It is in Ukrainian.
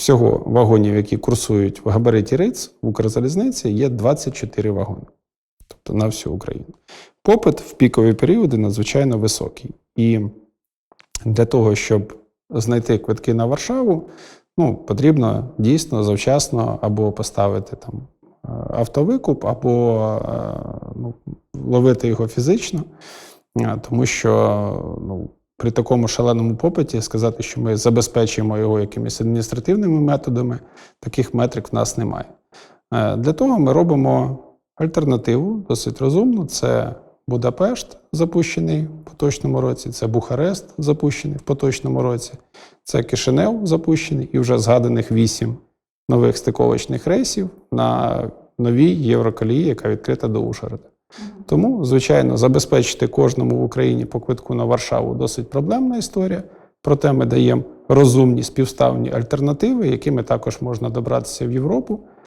всього вагонів, які курсують в габариті РИЦ в Укрзалізниці, є 24 вагони, тобто на всю Україну. Попит в пікові періоди надзвичайно високий. І для того, щоб знайти квитки на Варшаву, ну, потрібно дійсно завчасно або поставити там е, автовикуп, або е, ну, ловити його фізично, Е, тому що ну, при такому шаленому попиті сказати, що ми забезпечуємо його якимись адміністративними методами, таких метрик в нас немає. Е, Для того ми робимо альтернативу досить розумну. Це Будапешт, запущений в поточному році, це Бухарест, запущений в поточному році, це Кишинев, запущений, і вже згаданих вісім нових стиковочних рейсів на новій Євроколії, яка відкрита до Ужгорода. Тому, звичайно, забезпечити кожному в Україні по квитку на Варшаву досить проблемна історія. Проте ми даємо розумні співставні альтернативи, якими також можна добратися в Європу.